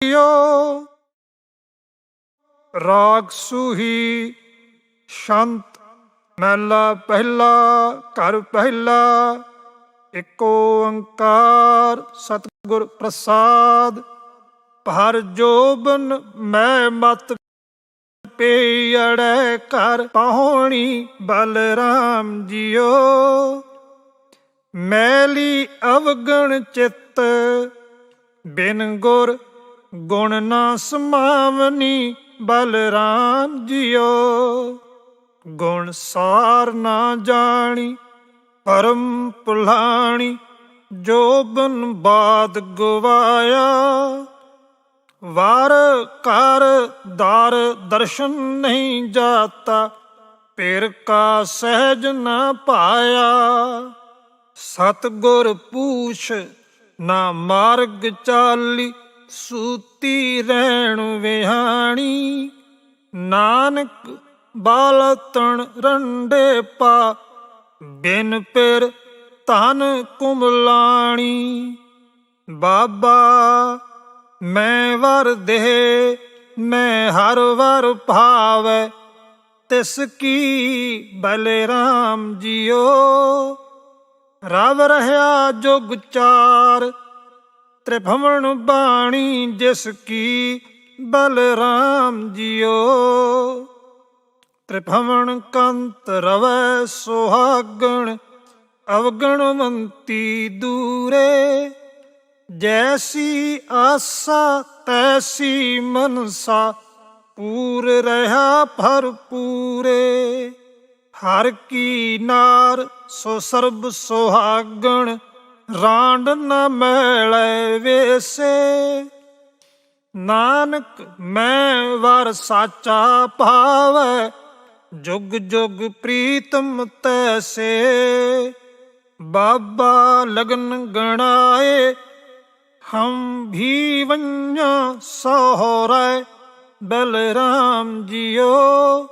JIO ਰਾਗ ਸੂਹੀ ਸ਼ੰਤ ਮਹਿਲਾ ਪਹਿਲਾ, ਘਰ ਪਹਿਲਾ ਏਕ ਓੰਕਾਰ ਸਤਿਗੁਰ ਪ੍ਰਸਾਦ ਭਰ ਜੋਬਨ ਮੈਂ ਮਤ ਪੇੜੈ ਘਰ ਪਾਉਣੀ ਬਲਰਾਮ ਜੀਓ। ਮੈਲੀ ਅਵਗਣ ਚਿੱਤ ਬਿਨ ਗੁਰ ਗੁਣ ਨਾ ਸਮਾਵਨੀ, ਬਲਰਾਮ ਜਿਓ। ਗੁਣ ਸਾਰ ਨਾ ਜਾਣੀ, ਪਰਮ ਪੁਲਾਣੀ, ਜੋਬਨ ਬਾਦ ਗਵਾਇਆ। ਵਾਰ ਕਰ ਦਰ ਦਰਸ਼ਨ ਨਹੀਂ ਜਾਤਾ, ਪੇਰ ਕਾ ਸਹਿਜ ਨਾ ਪਾਇਆ। ਸਤਗੁਰ ਪੂਛ ਨਾ ਮਾਰਗ ਚਾਲੀ ਸੂਤੀ ਰਹਿਣ ਵਿਹਾਣੀ, ਨਾਨਕ ਬਾਲਤਣ ਰੰਡੇ ਪਾ, ਬਿਨ ਪੇਰ ਧਨ ਕੁਮਲਾਣੀ ਬਾਬਾ, ਮੈਂ ਵਰ ਦੇ ਮੈਂ ਹਰ ਵਰ ਭਾਵੈ, ਤਿਸ ਕੀ ਬਲਰਾਮ ਜੀਓ। ਰਵ ਰਹਾ ਜੁਗ ਚਾਰ ਤ੍ਰਿਭਵਨ ਬਾਣੀ ਜਿਸ ਕੀ ਬਲਰਾਮ ਜੀਓ। ਤ੍ਰਿਭਵਨ ਕੰਤ ਰਵੈ ਸੁਹਾਗਣ ਅਵਗਣਵੰਤੀ ਦੂਰੇ। ਜੈਸੀ ਆਸਾ ਤੈਸੀ ਮਨਸਾ, ਪੂਰ ਰਹਾ ਭਰਪੂਰੇ ਹਰ ਕੀ ਨਾਰ ਸੋ ਸਰਬ ਸੁਹਾਗਣ ਰਾਂਡ ਨ ਮੈਲੇ ਵੇਸੇ। ਨਾਨਕ, ਮੈਂ ਵਰ ਸਾਚਾ ਭਾਵੈ, ਜੁਗ ਜੁਗ ਪ੍ਰੀਤਮ ਤੈਸੇ। ਬਾਬਾ ਲਗਨ ਗਣਾਏ, ਹਮ ਵੀ ਵੰਨਾ ਸੋਹਰੈ, ਬਲਰਾਮ ਜੀਓ।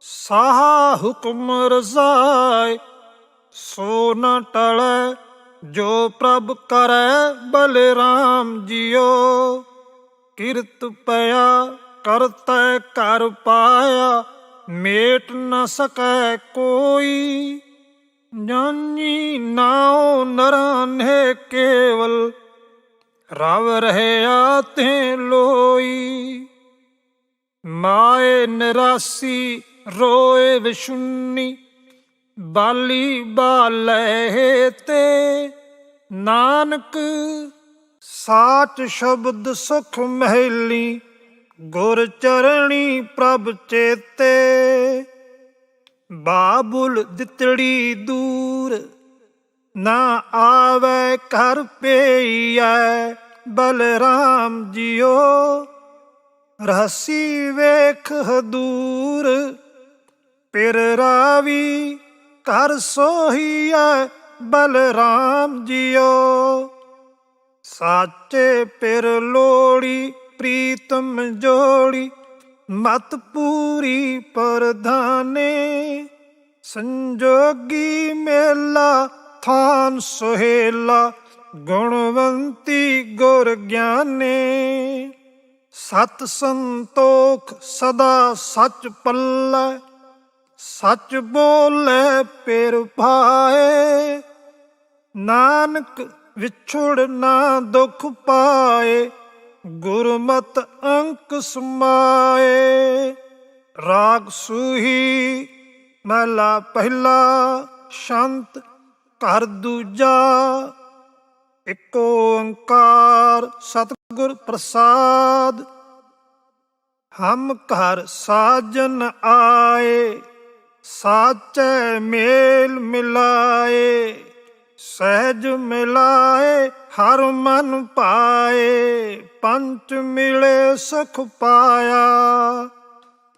ਸਾਹਾ ਹੁਕਮ ਰਜ਼ਾਏ, ਸੋ ਨ ਟਲੈ ਜੋ ਪ੍ਰਭ ਕਰੈ ਬਲਰਾਮ ਜੀਓ, ਕਿਰਤ ਪਿਆ ਕਰਤੈ ਕਰ ਪਾਇਆ, ਮੇਟ ਨ ਸਕੈ ਕੋਈ। ਜਾਨੀ ਨਾਉ ਨਰਾਨੇ ਕੇਵਲ ਰਵ ਰਹਿਆ ਤੇ ਲੋਈ। ਮਾਏ ਨਰਾਸੀ ਰੋਏ ਵਿਸ਼ੁੰਨੀ ਬਾਲੀ ਬਾਲੇ ਤੇ ਨਾਨਕ ਸਾਚ ਸ਼ਬਦ ਸੁਖ ਮਹਿਲੀ ਗੁਰ ਚਰਣੀ ਪ੍ਰਭ ਚੇਤੇ। ਬਾਬੁਲ ਦਿੱਤੜੀ ਦੂਰ ਨਾ ਆਵੇ ਘਰ ਪਈਐ, ਬਲਰਾਮ ਜੀਓ ਰਹਸੀ ਵੇਖ ਦੂਰ ਪਿਰ ਰਾਵੀ ਕਰ ਸੋਹੀਐ, ਬਲਰਾਮ ਜੀਓ। ਸਾਚੇ ਪਿਰ ਲੋੜੀ, ਪ੍ਰੀਤਮ ਜੋੜੀ, ਮਤ ਪੂਰੀ ਪਰਧਾਨੇ। ਸੰਜੋਗੀ ਮੇਲਾ, ਥਾਨ ਸੁਹੇਲਾ, ਗੁਣਵੰਤੀ ਗੁਰ ਗਿਆਨੇ। ਸਤ ਸੰਤੋਖ ਸਦਾ ਸੱਚ ਪੱਲੇ ਸੱਚ ਬੋਲੇ ਪੇਰ ਪਾਏ ਨਾਨਕ ਵਿਛੁੜ ਨਾ ਦੁਖ ਪਾਏ, ਗੁਰਮਤ ਅੰਕ ਸਮਾਏ। ਰਾਗ ਸੂਹੀ ਮਹਲਾ ਪਹਿਲਾ, ਸ਼ੰਤ ਘਰ ਦੂਜਾ, ਇਕ ਓੰਕਾਰ ਸਤਿਗੁਰ ਪ੍ਰਸਾਦ। ਹਮ ਘਰ ਸਾਜਨ ਆਏ। ਸਾਚੈ ਮੇਲ ਮਿਲਾਏ, ਸਹਿਜ ਮਿਲਾਏ, ਹਰ ਮਨ ਪਾਏ ਪੰਚ ਮਿਲੇ ਸੁਖ ਪਾਇਆ।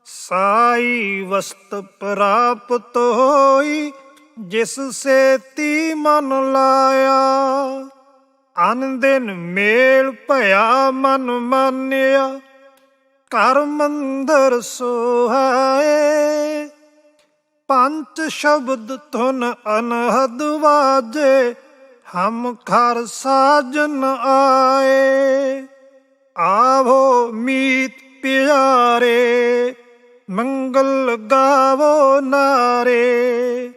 ਸਾਈ ਵਸਤ ਪ੍ਰਾਪਤ ਹੋਈ, ਜਿਸ ਸੇਤੀ ਮਨ ਲਾਇਆ। ਅਨ ਦਿਨ ਮੇਲ ਭਇਆ ਮਨ ਮਾਨਿਆ ਕਰ ਮੰਦਰ ਸੋਹਾਏ ਪੰਚ ਸ਼ਬਦ ਧੁਨ ਅਨਹਦ ਵਾਜੇ, ਹਮ ਖਰ ਸਾਜਨ ਆਏ। ਆਵੋ ਮੀਤ ਪਿਆਰੇ, ਮੰਗਲ ਗਾਵੋ ਨਾਰੇ।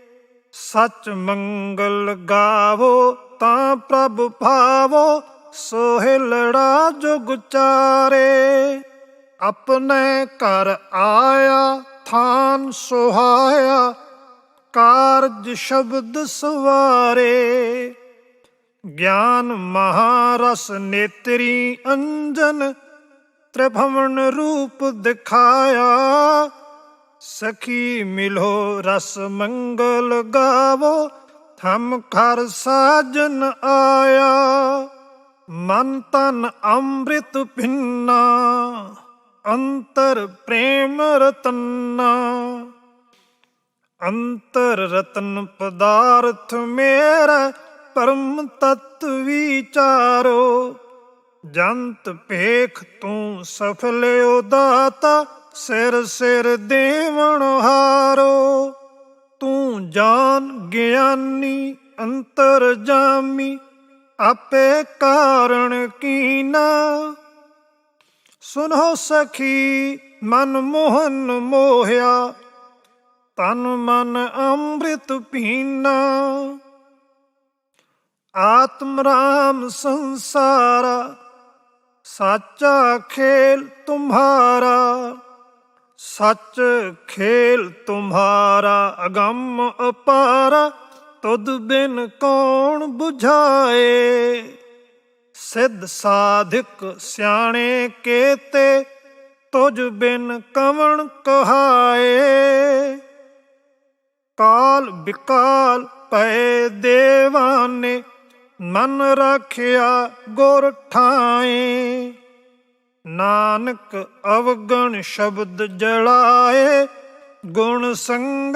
ਸਚ ਮੰਗਲ ਗਾਵੋ ਤਾਂ ਪ੍ਰਭ ਭਾਵੋ ਸੋਹਿਲੜਾ ਜੁਗ ਚਾਰੇ। ਆਪਣੇ ਘਰ ਆਇਆ, ਥਾਨ ਸੁਹਾਇਆ, ਕਾਰਜ ਸ਼ਬਦ ਸਵਾਰੇ। ਗਿਆਨ ਮਹਾਰਸ ਨੇਤਰੀ ਅੰਜਨ, ਤ੍ਰਿਭਵਨ ਰੂਪ ਦਿਖਾਇਆ। ਸਖੀ ਮਿਲੋ ਰਸ ਮੰਗਲ ਗਾਵੋ, ਥਮ ਖਰ ਸਾਜਨ ਆਇਆ। ਮਨ ਤਨ ਅੰਮ੍ਰਿਤ ਪਿੰਨਾ। ਅੰਤਰ ਪ੍ਰੇਮ ਰਤਨਾ। ਅੰਤਰ ਰਤਨ ਪਦਾਰਥ ਮੇਰਾ ਪਰਮ ਤਤ ਵਿਚਾਰੋ। ਜੰਤ ਪੇਖ ਤੂੰ ਸਫਲਿਓ ਦਾਤਾ, ਸਿਰ ਸਿਰ ਦੇਵਨ ਹਾਰੋ। ਤੂੰ ਜਾਨ ਗਿਆਨੀ, ਅੰਤਰ ਜਾਮੀ, ਆਪੇ ਕਾਰ ਸੁਨੋ ਸਖੀ, ਮਨ ਮੋਹਨ ਮੋਹਿਆ, ਤਨ ਮਨ ਅੰਮ੍ਰਿਤ ਪੀਨਾ। ਆਤਮ ਰਾਮ ਸੰਸਾਰਾ, ਸਾਚਾ ਖੇਲ ਤੁਮਹਾਰਾ ਸੱਚ ਖੇਲ ਤੁਮਹਾਰਾ ਅਗੰਮ ਅਪਾਰਾ, ਤੁਧ ਬਿਨ ਕੌਣ 부ਝਾਏ ਸਿੱਧ ਸਾਧਕ ਸਿਆਣੇ ਕੇਤੇ ਤੁਝ ਬਿਨ ਕਵਣ ਕਹਾਏ। ਕਾਲ ਬਿਕਾਲ ਪਏ ਦੇਵਾਨੇ, ਮਨ ਰੱਖਿਆ ਗੁਰ ਠਾਏ। ਨਾਨਕ ਅਵਗਣ ਸ਼ਬਦ ਜਲਾਏ, ਗੁਣ ਸੰਗ